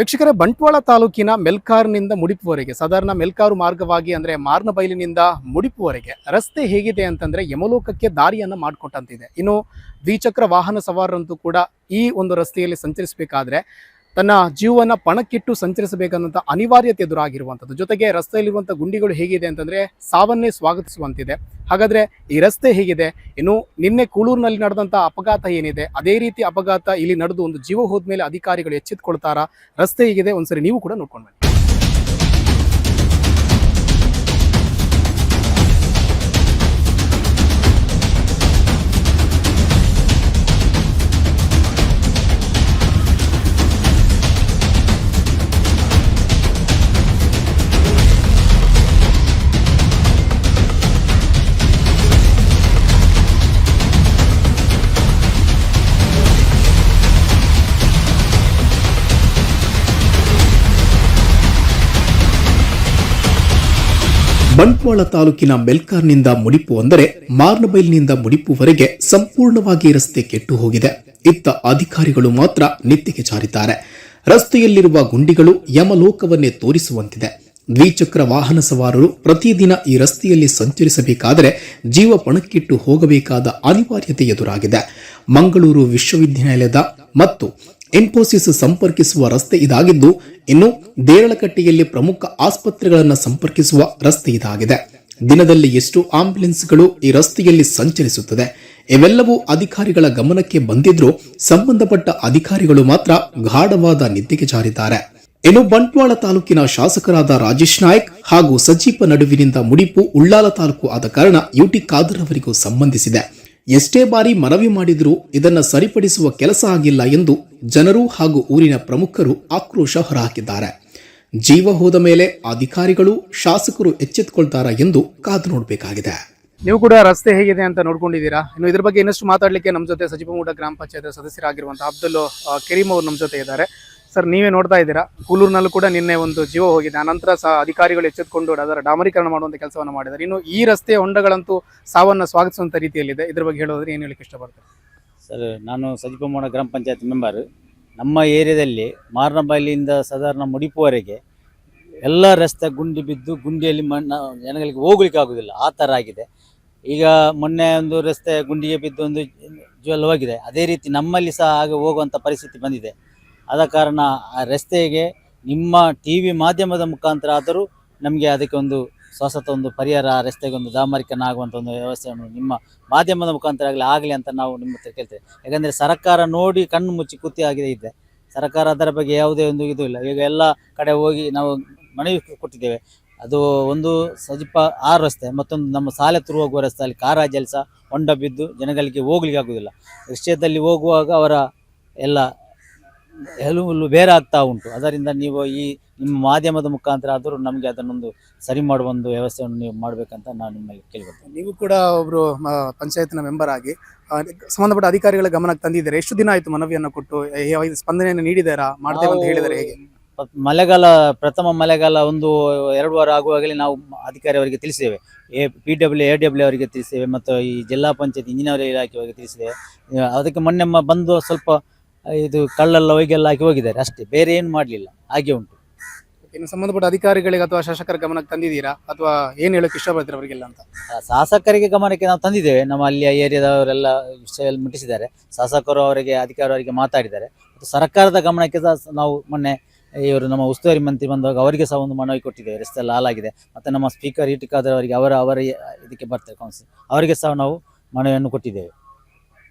ವೀಕ್ಷಕರೇ, ಬಂಟ್ವಾಳ ತಾಲೂಕಿನ ಮೆಲ್ಕಾರ್ನಿಂದ ಮುಡಿಪುವರೆಗೆ, ಸಾಧಾರಣ ಮೆಲ್ಕಾರು ಮಾರ್ಗವಾಗಿ ಅಂದರೆ ಮಾರ್ನಬೈಲಿನಿಂದ ಮುಡಿಪುವರೆಗೆ ರಸ್ತೆ ಹೇಗಿದೆ ಅಂತಂದರೆ ಯಮಲೋಕಕ್ಕೆ ದಾರಿಯನ್ನು ಮಾಡಿಕೊಟ್ಟಂತಿದೆ. ಇನ್ನು ದ್ವಿಚಕ್ರ ವಾಹನ ಸವಾರರಂತೂ ಕೂಡ ಈ ಒಂದು ರಸ್ತೆಯಲ್ಲಿ ಸಂಚರಿಸಬೇಕಾದ್ರೆ ತನ್ನ ಜೀವನ ಪಣಕ್ಕಿಟ್ಟು ಸಂಚರಿಸಬೇಕಾದಂಥ ಅನಿವಾರ್ಯತೆ ಎದುರಾಗಿರುವಂಥದ್ದು. ಜೊತೆಗೆ ರಸ್ತೆಯಲ್ಲಿರುವಂಥ ಗುಂಡಿಗಳು ಹೇಗಿದೆ ಅಂತಂದ್ರೆ ಸಾವನ್ನೇ ಸ್ವಾಗತಿಸುವಂತಿದೆ. ಹಾಗಾದ್ರೆ ಈ ರಸ್ತೆ ಹೇಗಿದೆ? ಇನ್ನು ನಿನ್ನೆ ಕೂಳೂರಿನಲ್ಲಿ ನಡೆದಂಥ ಅಪಘಾತ ಏನಿದೆ? ಅದೇ ರೀತಿ ಅಪಘಾತ ಇಲ್ಲಿ ನಡೆದು ಒಂದು ಜೀವ ಹೋದ್ಮೇಲೆ ಅಧಿಕಾರಿಗಳು ಎಚ್ಚೆತ್ಕೊಳ್ತಾರಾ? ರಸ್ತೆ ಹೇಗಿದೆ? ಒಂದ್ಸರಿ ನೀವು ಕೂಡ ನೋಡ್ಕೊಂಡು ಬನ್ನಿ. ಬಂಟ್ವಾಳ ತಾಲೂಕಿನ ಮೆಲ್ಕಾರ್ನಿಂದ ಮುಡಿಪು ಅಂದರೆ ಮಾರ್ನಬೈಲ್ನಿಂದ ಮುಡಿಪುವರೆಗೆ ಸಂಪೂರ್ಣವಾಗಿ ರಸ್ತೆ ಕೆಟ್ಟು ಹೋಗಿದೆ. ಇತ್ತ ಅಧಿಕಾರಿಗಳು ಮಾತ್ರ ನಿತ್ಯಕ್ಕೆ ಜಾರಿದ್ದಾರೆ. ರಸ್ತೆಯಲ್ಲಿರುವ ಗುಂಡಿಗಳು ಯಮಲೋಕವನ್ನೇ ತೋರಿಸುವಂತಿದೆ. ದ್ವಿಚಕ್ರ ವಾಹನ ಸವಾರರು ಪ್ರತಿದಿನ ಈ ರಸ್ತೆಯಲ್ಲಿ ಸಂಚರಿಸಬೇಕಾದರೆ ಜೀವ ಪಣಕ್ಕಿಟ್ಟು ಹೋಗಬೇಕಾದ ಅನಿವಾರ್ಯತೆ ಎದುರಾಗಿದೆ. ಮಂಗಳೂರು ವಿಶ್ವವಿದ್ಯಾನಿಲಯದ ಮತ್ತು ಇನ್ಫೋಸಿಸ್ ಸಂಪರ್ಕಿಸುವ ರಸ್ತೆ ಇದಾಗಿದ್ದು, ಇನ್ನು ದೇರಳಕಟ್ಟೆಯಲ್ಲಿ ಪ್ರಮುಖ ಆಸ್ಪತ್ರೆಗಳನ್ನು ಸಂಪರ್ಕಿಸುವ ರಸ್ತೆ ಇದಾಗಿದೆ. ದಿನದಲ್ಲಿ ಎಷ್ಟು ಆಂಬ್ಯುಲೆನ್ಸ್ಗಳು ಈ ರಸ್ತೆಯಲ್ಲಿ ಸಂಚರಿಸುತ್ತದೆ? ಇವೆಲ್ಲವೂ ಅಧಿಕಾರಿಗಳ ಗಮನಕ್ಕೆ ಬಂದಿದ್ರೂ ಸಂಬಂಧಪಟ್ಟ ಅಧಿಕಾರಿಗಳು ಮಾತ್ರ ಗಾಢವಾದ ನಿದ್ದೆಗೆ ಜಾರಿದ್ದಾರೆ. ಇನ್ನು ಬಂಟ್ವಾಳ ತಾಲೂಕಿನ ಶಾಸಕರಾದ ರಾಜೇಶ್ ನಾಯಕ್ ಹಾಗೂ ಸಜೀಪ ನಡುವಿನಿಂದ ಮುಡಿಪು ಉಳ್ಳಾಲ ತಾಲೂಕು ಆದ ಕಾರಣ ಯುಟಿ ಖಾದರ್ ಅವರಿಗೂ ಸಂಬಂಧಿಸಿದೆ. ಎಷ್ಟೇ ಬಾರಿ ಮನವಿ ಮಾಡಿದರೂ ಇದನ್ನು ಸರಿಪಡಿಸುವ ಕೆಲಸ ಆಗಿಲ್ಲ ಎಂದು ಜನರು ಹಾಗೂ ಊರಿನ ಪ್ರಮುಖರು ಆಕ್ರೋಶ ಹೊರಹಾಕಿದ್ದಾರೆ. ಜೀವ ಹೋದ ಮೇಲೆ ಅಧಿಕಾರಿಗಳು, ಶಾಸಕರು ಎಚ್ಚೆತ್ತುಕೊಳ್ತಾರಾ ಎಂದು ಕಾದು ನೋಡಬೇಕಾಗಿದೆ. ನೀವು ಕೂಡ ರಸ್ತೆ ಹೇಗಿದೆ ಅಂತ ನೋಡ್ಕೊಂಡಿದ್ದೀರಾ? ಇನ್ನು ಇದ್ರ ಬಗ್ಗೆ ಇನ್ನಷ್ಟು ಮಾತಾಡಲಿಕ್ಕೆ ನಮ್ಮ ಜೊತೆ ಸಜಿಪಮೂಡ ಗ್ರಾಮ ಪಂಚಾಯತ್ ಸದಸ್ಯರಾಗಿರುವಂತಹ ಅಬ್ದುಲ್ ಕರೀಮ್ ಅವರು ನಮ್ಮ ಜೊತೆ ಇದ್ದಾರೆ. ಸರ್, ನೀವೇ ನೋಡ್ತಾ ಇದ್ದೀರಾ? ಕೂಲೂರಿನಲ್ಲೂ ಕೂಡ ನಿನ್ನೆ ಒಂದು ಜೀವ ಹೋಗಿದೆ. ಅನಂತರ ಸಹ ಅಧಿಕಾರಿಗಳು ಎಚ್ಚೆತ್ತುಕೊಂಡು ಅದರ ಡಾಮರೀಕರಣ ಮಾಡುವಂಥ ಕೆಲಸವನ್ನು ಮಾಡಿದ್ದಾರೆ. ಇನ್ನು ಈ ರಸ್ತೆ ಹೊಂಡಗಳಂತೂ ಸಾವನ್ನು ಸ್ವಾಗತಿಸುವಂಥ ರೀತಿಯಲ್ಲಿದೆ. ಇದ್ರ ಬಗ್ಗೆ ಹೇಳೋದ್ರೆ ಏನು ಹೇಳಿಕ್ಕೆ ಇಷ್ಟಪಡ್ತಾರೆ? ಸರ್, ನಾನು ಸಜಿಪಮೋಣ ಗ್ರಾಮ ಪಂಚಾಯತ್ ಮೆಂಬರ್. ನಮ್ಮ ಏರಿಯಾದಲ್ಲಿ ಮಾರನಬಾಲಿಯಿಂದ ಸಾಧಾರಣ ಮುಡಿಪುವರೆಗೆ ಎಲ್ಲ ರಸ್ತೆ ಗುಂಡಿ ಬಿದ್ದು ಗುಂಡಿಯಲ್ಲಿ ಮಣ್ಣ, ಜನಗಳಿಗೆ ಹೋಗ್ಲಿಕ್ಕೆ ಆಗೋದಿಲ್ಲ. ಆ ಥರ ಆಗಿದೆ. ಈಗ ಮೊನ್ನೆ ಒಂದು ರಸ್ತೆ ಗುಂಡಿಗೆ ಬಿದ್ದು ಒಂದು ಜ್ವಲವಾಗಿದೆ ಅದೇ ರೀತಿ ನಮ್ಮಲ್ಲಿ ಸಹ ಹಾಗೆ ಹೋಗುವಂಥ ಪರಿಸ್ಥಿತಿ ಬಂದಿದೆ. ಆದ ಕಾರಣ ಆ ರಸ್ತೆಗೆ ನಿಮ್ಮ ಟಿ ವಿ ಮಾಧ್ಯಮದ ಮುಖಾಂತರ ಆದರೂ ನಮಗೆ ಅದಕ್ಕೆ ಒಂದು ಸ್ವಸತ ಒಂದು ಪರಿಹಾರ, ಆ ರಸ್ತೆಗೆ ಒಂದು ದಾಮರಿಕನ ಆಗುವಂಥ ಒಂದು ವ್ಯವಸ್ಥೆಯನ್ನು ನಿಮ್ಮ ಮಾಧ್ಯಮದ ಮುಖಾಂತರ ಆಗಲಿ ಆಗಲಿ ಅಂತ ನಾವು ನಿಮ್ಮ ಹತ್ರ ಕೇಳ್ತೇವೆ. ಯಾಕಂದರೆ ಸರ್ಕಾರ ನೋಡಿ ಕಣ್ಣು ಮುಚ್ಚಿ ಕೂತಿ ಆಗಿದೆ ಇದೆ. ಸರ್ಕಾರ ಅದರ ಬಗ್ಗೆ ಯಾವುದೇ ಒಂದು ಇದು ಇಲ್ಲ. ಈಗ ಎಲ್ಲ ಕಡೆ ಹೋಗಿ ನಾವು ಮನವಿ ಕೊಟ್ಟಿದ್ದೇವೆ. ಅದು ಒಂದು ಸಜಿಪ ಆ ರಸ್ತೆ, ಮತ್ತೊಂದು ನಮ್ಮ ಸಾಲೆ ತುರು ಹೋಗುವ ರಸ್ತೆ, ಅಲ್ಲಿ ಕಾರ ಜಲಸ ಹೊಂಡ ಬಿದ್ದು ಜನಗಳಿಗೆ ಹೋಗ್ಲಿಕ್ಕೆ ಆಗುವುದಿಲ್ಲ. ರಿಕ್ಷಾದಲ್ಲಿ ಹೋಗುವಾಗ ಅವರ ಎಲ್ಲ ಎಲುಬು ಬೇರೆ ಆಗ್ತಾ ಉಂಟು. ಅದರಿಂದ ನೀವು ಈ ನಿಮ್ಮ ಮಾಧ್ಯಮದ ಮುಖಾಂತರ ಆದರೂ ನಮಗೆ ಅದನ್ನೊಂದು ಸರಿ ಮಾಡುವ ಒಂದು ವ್ಯವಸ್ಥೆಯನ್ನು ನೀವು ಮಾಡಬೇಕಂತ ನಾನು ನಿಮ್ಮಲ್ಲಿ ಕೇಳ್ಕೊಳ್ತೇನೆ. ನೀವು ಕೂಡ ಒಬ್ಬರು ಪಂಚಾಯತ್ನ ಮೆಂಬರ್ ಆಗಿ ಸಂಬಂಧಪಟ್ಟ ಅಧಿಕಾರಿಗಳ ಗಮನಕ್ಕೆ ತಂದಿದ್ದಾರೆ? ಎಷ್ಟು ದಿನ ಆಯ್ತು ಮನವಿಯನ್ನು ಕೊಟ್ಟು ಸ್ಪಂದನೆಯನ್ನು ನೀಡಿದಾರಾ ಮಾಡ್ತೇವೆ ಅಂತ ಹೇಳಿದರೆ ಹೇಗೆ? ಮಳೆಗಾಲ ಪ್ರಥಮ ಮಳೆಗಾಲ ಒಂದು ಎರಡು ವಾರ ಆಗುವಾಗಲೇ ನಾವು ಅಧಿಕಾರಿ ಅವರಿಗೆ ತಿಳಿಸಿದ್ದೇವೆ A P W A W ಅವರಿಗೆ ತಿಳಿಸಿದ್ದೇವೆ ಮತ್ತು ಈ ಜಿಲ್ಲಾ ಪಂಚಾಯತ್ ಇಂಜಿನಿಯರ್ ಇಲಾಖೆ ಅವರಿಗೆ ತಿಳಿಸಿದ್ದೇವೆ ಅದಕ್ಕೆ ಮೊನ್ನೆ ಬಂದು ಸ್ವಲ್ಪ ಇದು ಕಳ್ಳೆಲ್ಲ ಹೊಯ್ಗೆಲ್ಲ ಹಾಕಿ ಹೋಗಿದ್ದಾರೆ. ಅಷ್ಟೇ ಬೇರೆ ಏನು ಮಾಡಲಿಲ್ಲ. ಹಾಗೆ ಉಂಟು. ಇನ್ನು ಸಂಬಂಧಪಟ್ಟ ಅಧಿಕಾರಿಗಳಿಗೆ ಅಥವಾ ಶಾಸಕರ ಗಮನಕ್ಕೆ ತಂದಿದ್ದೀರಾ? ಅಥವಾ ಏನು ಹೇಳೋಕೆ ಇಷ್ಟಪಡ್ತೀರಾ ಅವರಿಗೆಲ್ಲ ಅಂತ? ಆ, ಶಾಸಕರಿಗೆ ಗಮನಕ್ಕೆ ನಾವು ತಂದಿದ್ದೇವೆ. ನಮ್ಮ ಅಲ್ಲಿಯ ಏರಿಯಾದವರೆಲ್ಲ ವಿಷಯ ಎಲ್ಲ ಮುಟ್ಟಿಸಿದ್ದಾರೆ. ಶಾಸಕರು ಅವರಿಗೆ ಅಧಿಕಾರಿಯವರಿಗೆ ಮಾತಾಡಿದ್ದಾರೆ. ಮತ್ತು ಸರ್ಕಾರದ ಗಮನಕ್ಕೆ ಸಹ ನಾವು ಮೊನ್ನೆ ಇವರು ನಮ್ಮ ಉಸ್ತುವಾರಿ ಮಂತ್ರಿ ಬಂದಾಗ ಅವರಿಗೆ ಸಹ ಒಂದು ಮನವಿ ಕೊಟ್ಟಿದ್ದೇವೆ. ರಸ್ತೆ ಎಲ್ಲ ಹಾಲಾಗಿದೆ ಮತ್ತು ನಮ್ಮ ಸ್ಪೀಕರ್ ಇಟಿಕಾದರ್ ಅವರಿಗೆ ಅವರ ಅವರ ಇದಕ್ಕೆ ಬರ್ತಾರೆ ಕೌನ್ಸಿಲ್ ಅವರಿಗೆ ಸಹ ನಾವು ಮನವಿಯನ್ನು ಕೊಟ್ಟಿದ್ದೇವೆ.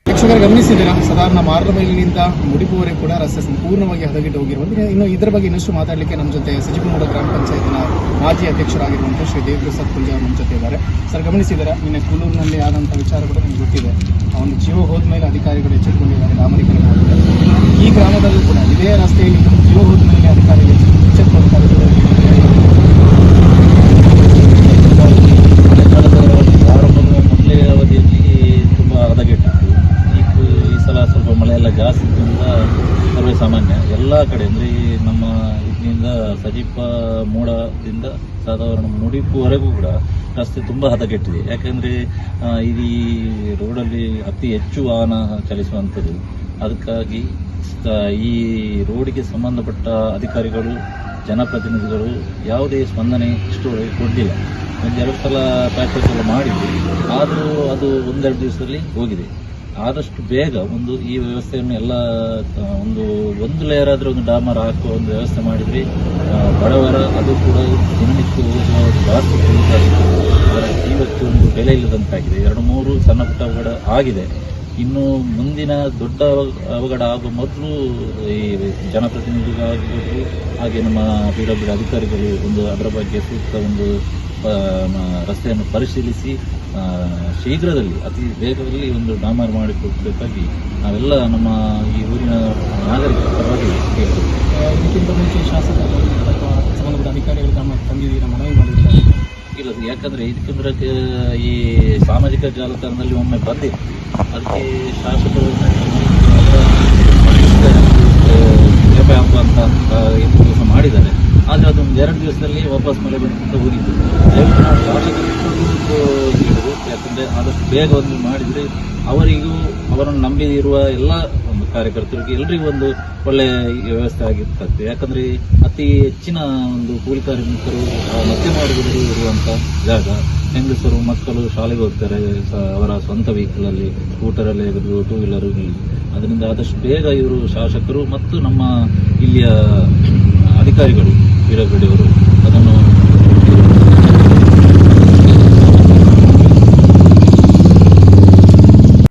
ವೀಕ್ಷಕರು, ಗಮನಿಸಿದ್ದೀರಾ? ಸಾಧಾರಣ ಮಾರ್ಗಬೈಲಿನಿಂದ ಮುಡಿಪುವರೆಗೆ ಕೂಡ ರಸ್ತೆ ಸಂಪೂರ್ಣವಾಗಿ ಹದಗೆಟ್ಟು ಹೋಗಿರುವಂತೆ ಇನ್ನು ಇದರ ಬಗ್ಗೆ ಇನ್ನಷ್ಟು ಮಾತಾಡಲಿಕ್ಕೆ ನಮ್ಮ ಜೊತೆ ಸಜಿಪಮೂಡ ಗ್ರಾಮ ಪಂಚಾಯತ್ನ ಮಾಜಿ ಅಧ್ಯಕ್ಷರಾಗಿರುವಂತಹ ಶ್ರೀ ದೇವಪ್ರಸಾದ್ ಪುಂಜ ನಮ್ಮ ಜೊತೆ ಇದ್ದಾರೆ. ಸರ್, ಗಮನಿಸಿದ್ದೀರಾ? ನಿನ್ನೆ ಕೂಲೂರಿನಲ್ಲಿ ಆದಂಥ ವಿಚಾರ ಕೂಡ ನಿಮ್ಗೆ ಗೊತ್ತಿದೆ. ಒಂದು ಜೀವ ಹೋದ್ಮೇಲೆ ಅಧಿಕಾರಿಗಳು ಎಚ್ಚೆತ್ತುಕೊಂಡಿದ್ದಾರೆ ಮಾಡಿದ್ದಾರೆ. ಈ ಗ್ರಾಮದಲ್ಲೂ ಕೂಡ ಇದೇ ರಸ್ತೆಯಲ್ಲಿ ಜೀವ ಹೋದ್ಮೇಲೆ ಅಧಿಕಾರಿಗಳು ಎಚ್ಚೆತ್ತುಕೊಳ್ತಾರೆ ಆರಂಭದ ಮೊದಲೇ ಅವಧಿಯಲ್ಲಿ ತುಂಬ ಹದಗೆಟ್ಟಿತ್ತು ಈ ಕು- ಈ ಸಲ ಸ್ವಲ್ಪ ಮಳೆ ಎಲ್ಲ ಜಾಸ್ತಿ ಸರ್ವೇ ಸಾಮಾನ್ಯ. ಎಲ್ಲ ಕಡೆ, ಅಂದರೆ ನಮ್ಮ ಇದರಿಂದ ಸಜೀಪ ಮೋಡದಿಂದ ಸಾಧಾರಣ ಮುಡಿಪುವರೆಗೂ ಕೂಡ ರಸ್ತೆ ತುಂಬ ಹದಗೆಟ್ಟಿದೆ. ಯಾಕೆಂದರೆ ಈ ರೋಡಲ್ಲಿ ಅತಿ ಹೆಚ್ಚು ವಾಹನ ಚಲಿಸುವಂಥದ್ದು. ಅದಕ್ಕಾಗಿ ಈ ಈ ರೋಡಿಗೆ ಸಂಬಂಧಪಟ್ಟ ಅಧಿಕಾರಿಗಳು, ಜನಪ್ರತಿನಿಧಿಗಳು ಯಾವುದೇ ಸ್ಪಂದನೆ ಇಷ್ಟುವರೆಗೆ ಕೊಡಲಿಲ್ಲ ಒಂದೆರಡು ಸಲ ಪ್ಯಾಕೇಜ್ ಎಲ್ಲ ಮಾಡಿದ್ವಿ ಆದರೂ ಅದು ಒಂದೆರಡು ದಿವಸದಲ್ಲಿ ಹೋಗಿದೆ. ಆದಷ್ಟು ಬೇಗ ಒಂದು ಈ ವ್ಯವಸ್ಥೆಯನ್ನು ಎಲ್ಲ ಒಂದು ಒಂದು ಲೇಯರ್ ಆದರೂ ಒಂದು ಡಾಮರ್ ಹಾಕುವ ಒಂದು ವ್ಯವಸ್ಥೆ ಮಾಡಿದರೆ ಬಡವರ ಅದು ಕೂಡ ದಿನನಿತ್ಯ ಹೋಗುವ ಆಗಿತ್ತು ಅದರ ಜೀವಕ್ಕೆ ಒಂದು ಬೆಲೆ ಇಲ್ಲದಂತಾಗಿದೆ. ಎರಡು, ಮೂರು ಸಣ್ಣ ಪುಟ್ಟ ಅವಘಡ ಆಗಿದೆ. ಇನ್ನು ಮುಂದಿನ ದೊಡ್ಡ ಅವ- ಅವಘಡ ಆಗುವ ಮೊದಲು ಈ ಜನಪ್ರತಿನಿಧಿಗಳಾಗಿರ್ಬೋದು ಹಾಗೆ ನಮ್ಮ ಪಿ ಡಬ್ಲ್ಯೂ ಅಧಿಕಾರಿಗಳು ಒಂದು ಅದರ ಬಗ್ಗೆ ಸೂಕ್ತ ಒಂದು ರಸ್ತೆಯನ್ನು ಪರಿಶೀಲಿಸಿ ಶೀಘ್ರದಲ್ಲಿ ಅತಿ ವೇಗದಲ್ಲಿ ಒಂದು ಡಾಮರ್ ಮಾಡಿಕೊಡಬೇಕಾಗಿ ನಾವೆಲ್ಲ ನಮ್ಮ ಈ ಊರಿನ ನಾಗರಿಕರ ಪರವಾಗಿ ಕೇಳ್ತೇವೆ. ಇದಕ್ಕಿಂತ ಮುಂಚೆ ಶಾಸಕರು ಅಥವಾ ಸಂಬಂಧಪಟ್ಟ ಅಧಿಕಾರಿಗಳು ತಮ್ಮ ತಂದಿದ್ದೀರ ಮನವಿ ಮಾಡಿದ್ದಾರೆ? ಇಲ್ಲ ಯಾಕಂದ್ರೆ ಇದಕ್ಕಿಂದ್ರೆ ಈ ಸಾಮಾಜಿಕ ಜಾಲತಾಣದಲ್ಲಿ ಒಮ್ಮೆ ಬಂದಿ. ಅದಕ್ಕೆ ಶಾಸಕರು ಅಂತ ಆ, ಎಂಟು ದಿವಸ ಮಾಡಿದ್ದಾರೆ ಆದರೆ ಅದೊಂದು ಎರಡು ದಿವಸದಲ್ಲಿ ವಾಪಸ್ ಮಳೆ ಬಂದು ಹೋಗಿತ್ತು ದಯವಿಟ್ಟು ನಾವು ಯಾಕಂದ್ರೆ ಆದಷ್ಟು ಬೇಗ ಒಂದು ಮಾಡಿದರೆ ಅವರಿಗೂ, ಅವರನ್ನು ನಂಬಿರುವ ಎಲ್ಲ ಒಂದು ಕಾರ್ಯಕರ್ತರಿಗೆ ಎಲ್ರಿಗೂ ಒಂದು ಒಳ್ಳೆ ವ್ಯವಸ್ಥೆ ಆಗಿರ್ತದೆ. ಯಾಕಂದ್ರೆ ಅತಿ ಹೆಚ್ಚಿನ ಒಂದು ಕೂಲಿ ಕಾರ್ಮಿಕರು ಮತ್ತೆ ಇರುವಂತಹ ಇರುವಂತ ಜಾಗ. ಹೆಂಗಸರು, ಮಕ್ಕಳು ಶಾಲೆಗೆ ಹೋಗ್ತಾರೆ ಅವರ ಸ್ವಂತ ವೆಹಿಕಲಲ್ಲಿ ಸ್ಕೂಟರಲ್ಲಿ ಆಗಿರ್ಬೋದು ಟೂ ವೀಲರ್ ಅದರಿಂದ ಆದಷ್ಟು ಬೇಗ ಇವರು ಶಾಸಕರು ಮತ್ತು ನಮ್ಮ ಇಲ್ಲಿಯ ಅಧಿಕಾರಿಗಳು ವೀರಗಡಿಯವರು ಅದನ್ನು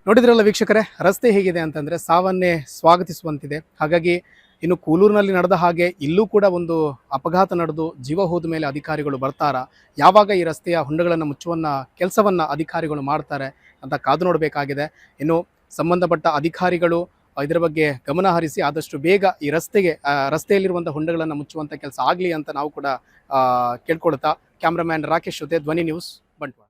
ನೋಡಿದ್ರಲ್ಲ ವೀಕ್ಷಕರೇ, ರಸ್ತೆ ಹೇಗಿದೆ ಅಂತಂದ್ರೆ ಸಾವನ್ನೇ ಸ್ವಾಗತಿಸುವಂತಿದೆ. ಹಾಗಾಗಿ ಇನ್ನು ಕೂಲೂರಿನಲ್ಲಿ ನಡೆದ ಹಾಗೆ ಇಲ್ಲೂ ಕೂಡ ಒಂದು ಅಪಘಾತ ನಡೆದು ಜೀವ ಹೋದ ಮೇಲೆ ಅಧಿಕಾರಿಗಳು ಬರ್ತಾರಾ. ಯಾವಾಗ ಈ ರಸ್ತೆಯ ಹುಂಡಗಳನ್ನು ಮುಚ್ಚುವನ್ನ, ಕೆಲಸವನ್ನ ಅಧಿಕಾರಿಗಳು ಮಾಡ್ತಾರೆ ಅಂತ ಕಾದು ನೋಡಬೇಕಾಗಿದೆ. ಇನ್ನು ಸಂಬಂಧಪಟ್ಟ ಅಧಿಕಾರಿಗಳು ಇದರ ಬಗ್ಗೆ ಗಮನ ಹರಿಸಿ ಆದಷ್ಟು ಬೇಗ ಈ ರಸ್ತೆಗೆ ರಸ್ತೆಯಲ್ಲಿರುವಂಥ ಹೊಂಡಗಳನ್ನು ಮುಚ್ಚುವಂಥ ಕೆಲಸ ಆಗಲಿ ಅಂತ ನಾವು ಕೂಡ ಕೇಳ್ಕೊಳ್ತಾ ಕ್ಯಾಮ್ರಾಮ್ಯಾನ್ ರಾಕೇಶ್ ಜೊತೆ ಧ್ವನಿ ನ್ಯೂಸ್ ಬಂಟ್ವಾಳ.